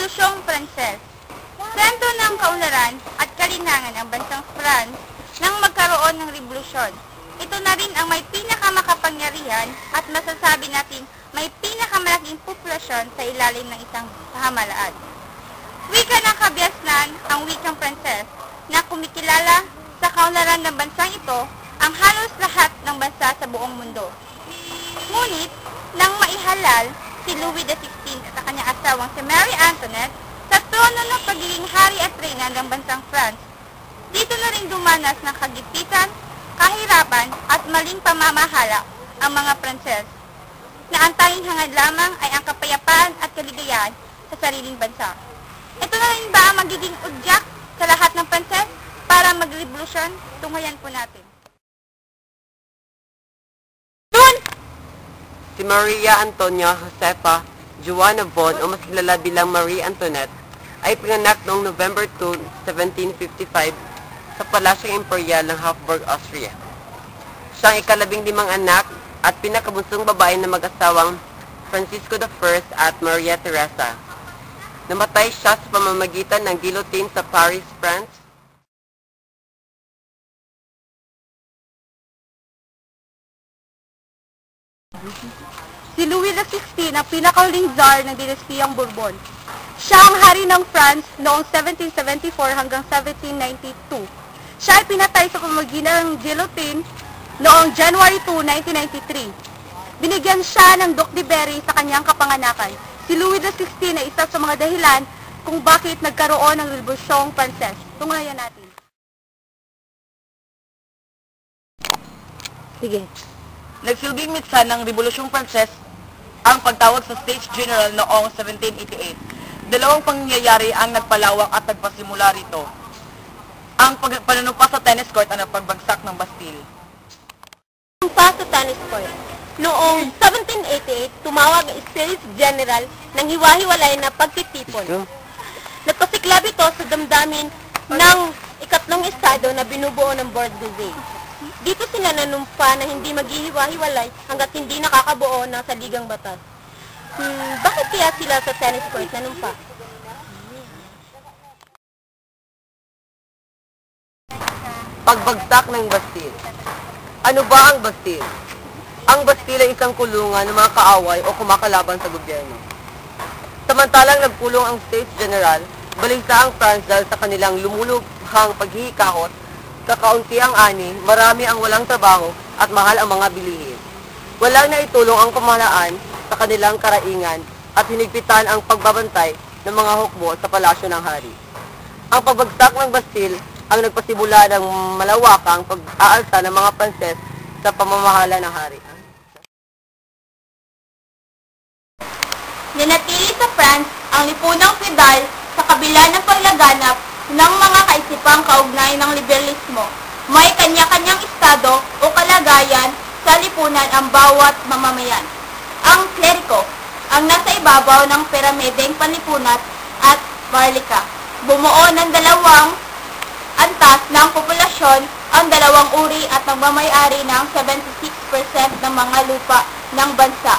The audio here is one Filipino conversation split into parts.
Rebolusyong Pranses. Sentro ng kaunlaran at kalinangan ng bansang France nang magkaroon ng revolusyon. Ito na rin ang may pinakamakapangyarihan at masasabi natin may pinakamalaking populasyon sa ilalim ng isang pamahalaan. Wika ng kabiasnan ang wikang Pranses na kumikilala sa kaunlaran ng bansang ito ang halos lahat ng bansa sa buong mundo. Ngunit, nang maihalal si Louis XVI at ang kanyang asawang si Mary Antoinette sa trono ng pagiging hari at reyna ng bansang France, dito na rin dumanas ng kagipitan, kahirapan at maling pamamahala ang mga Pranses na ang tanging hangad lamang ay ang kapayapaan at kaligayahan sa sariling bansa. Ito na rin ba ang magiging udyak sa lahat ng Pranses para magrevolusyon? Tunghayan po natin. Si Maria Antonia Josefa Juana Von o mas kilala bilang Marie Antoinette ay pinganak noong November 2, 1755 sa Palasyong Imperial ng Habsburg, Austria. Siya ang ikalabing limang anak at pinakabunsong babae na mag-asawang Francisco I at Maria Teresa. Namatay siya sa pamamagitan ng guillotine sa Paris, France Si Louis XVI ang pinakahuling czar ng dinastiyang Bourbon. Siya ang hari ng France noong 1774 hanggang 1792. Siya ay pinatay sa pamagitan ng guillotine noong January 2, 1993. Binigyan siya ng Duc de Berry sa kanyang kapanganakan. Si Louis XVI ay isa sa mga dahilan kung bakit nagkaroon ng Revolusyong Pranses. Tunghayan natin. Sige. Nagsilbing mitsa ng Rebolusyong Pranses ang pagtawag sa States General noong 1788. Dalawang pangyayari ang nagpalawak at nagpasimula rito. Ang pag- panunumpa sa tennis court at ang pagbagsak ng Bastille. pa sa tennis court. Noong 1788, tumawag ang States General ng hiwa-hiwalay na pagtitipon. Nagpasiklab ito sa damdamin ng ikatlong estado na binubuo ng Bordeaux. Dito sila nanumpa na hindi maghihiwa-hiwalay hanggat hindi nakakabuo ng saligang batas. Hmm, bakit kaya sila sa tennis court nanumpa? Pagbagsak ng Bastille. Ano ba ang Bastille? Ang Bastille ay isang kulungan ng mga kaaway o kumakalaban sa gobyerno. Samantalang nagpulong ang States General, balisa ang France dahil sa kanilang lumulubhang paghihikahot, kakaunti ang ani, marami ang walang trabaho at mahal ang mga bilihin. Walang naitulong ang pamahalaan sa kanilang karaingan at hinigpitan ang pagbabantay ng mga hukbo sa palasyo ng hari. Ang pagbagsak ng Bastille ang nagpasimula ng malawakang pag-aalsa ng mga Pranses sa pamamahala ng hari. Nanatili sa France ang lipunang feudal sa kabila ng paglaganap ng mga kaisipang kaugnay ng liberalismo. May kanya-kanyang estado o kalagayan sa lipunan ang bawat mamamayan. Ang kleriko, ang nasa ibabaw ng piramideng panlipunat at barlika. Bumuo ng dalawang antas ng populasyon ang dalawang uri at nagmamayari ng 76% ng mga lupa ng bansa.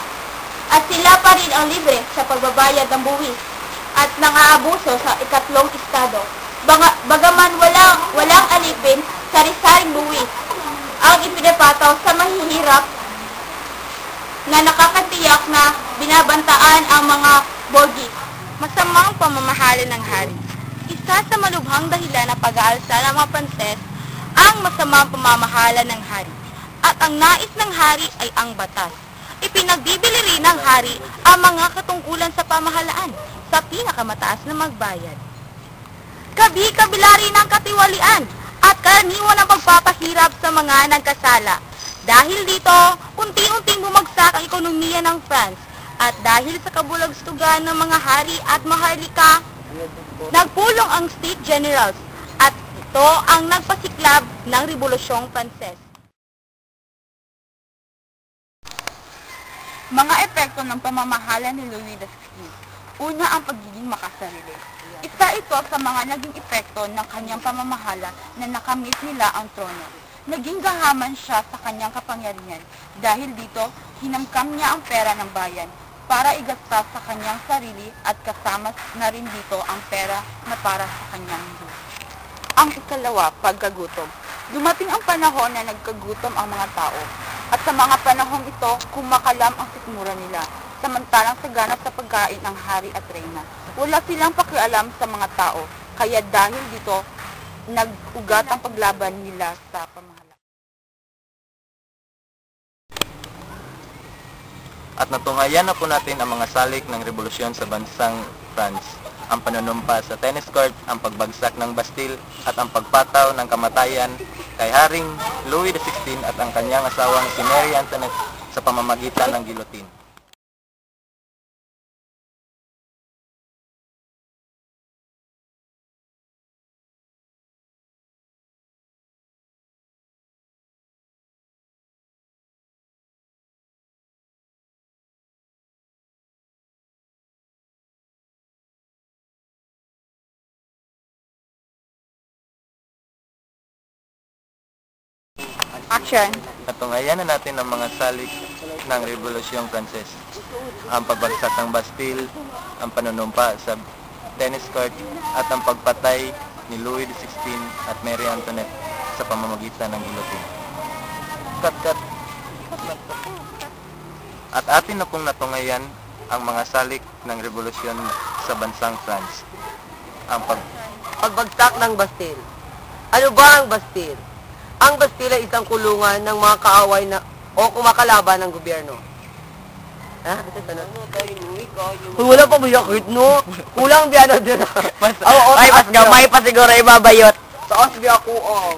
At sila pa rin ang libre sa pagbabayad ng buwis at nang-aabuso sa ikatlong estado. Baga, bagaman walang, walang alipin sa risaring buwis ang ipinapataw sa mahihirap na nakakatiyak na binabantaan ang mga bogi. Masamang pamamahala ng hari. Isa sa malubhang dahilan ng pag-aalsa ng mga Pranses ang masamang pamamahala ng hari. At ang nais ng hari ay ang batas. Ipinagbibili rin ng hari ang mga katungkulan sa pamahalaan sa pinakamataas na magbayad. Kabi-kabila rin ang katiwalian at karaniwan ang pagpapahirap sa mga nagkasala. Dahil dito, unti-unting bumagsak ang ekonomiya ng France at dahil sa kabulagstugan ng mga hari at maharlika, nagpulong ang State Generals at ito ang nagpasiklab ng Rebolusyong Pranses. Mga epekto ng pamamahala ni Louis XVI. Una ang pagiging makasarili. Isa ito sa mga naging epekto ng kanyang pamamahala na nakamit nila ang trono. Naging gahaman siya sa kanyang kapangyarihan. Dahil dito, hinamkam niya ang pera ng bayan. para igastos sa kanyang sarili at kasama na rin dito ang pera na para sa kanyang Diyos. Ang ikalawa, pagkagutom. Dumating ang panahon na nagkagutom ang mga tao. At sa mga panahong ito, kumakalam ang sikmura nila. Samantalang saganap sa pagkain ng hari at reyna. Wala silang pakialam sa mga tao. Kaya dahil dito, nag-ugat ang paglaban nila sa pamahalaan. At natungayan na po natin ang mga salik ng revolusyon sa bansang France. Ang panunumpa sa tennis court, ang pagbagsak ng Bastille, at ang pagpataw ng kamatayan kay Haring Louis XVI at ang kanyang asawang si Mary Antoinette sa pamamagitan ng guillotine. Action! Natungayan na natin ang mga salik ng Revolusyong Pranses. Ang pagbagsak ng Bastille, ang panunumpa sa tennis court, at ang pagpatay ni Louis XVI at Mary Antoinette sa pamamagitan ng guillotine. Cut, cut. At atin na pong natungayan ang mga salik ng revolusyon sa bansang France. Ang pag Pagbagsak ng Bastille. Ano ba ang Bastille? Ang Bastille ay isang kulungan ng mga kaaway na o kumakalaban ng gobyerno. Ha? Uy, wala pa bayakit, no? Kulang biyano din. Mas, Oo, ay, taas mas gamay pa siguro ibabayot. Taas biya ko, oh.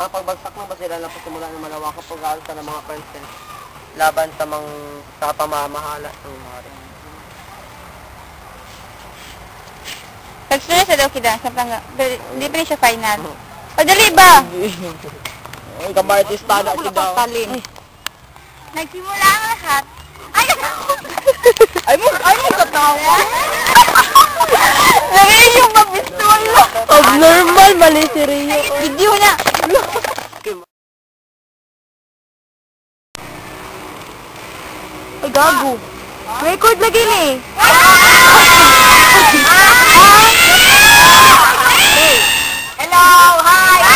Ang pagbagsak ng Bastille na pasimula ng malawakang pag-aalsa ng mga Princeton laban sa mga sa pamamahala ng mga Nagsunod sa daw kita sa planga. Hindi pa rin siya final. O, dali ba? Ay, kamartista na si daw. Talin. Nagsimula ang lahat. Ay, ay mo, ay mo katawa. Lagay yung mapistola. Abnormal, mali si Rio. Video na. Ay, gago. Record lagi ni. Hello, hi.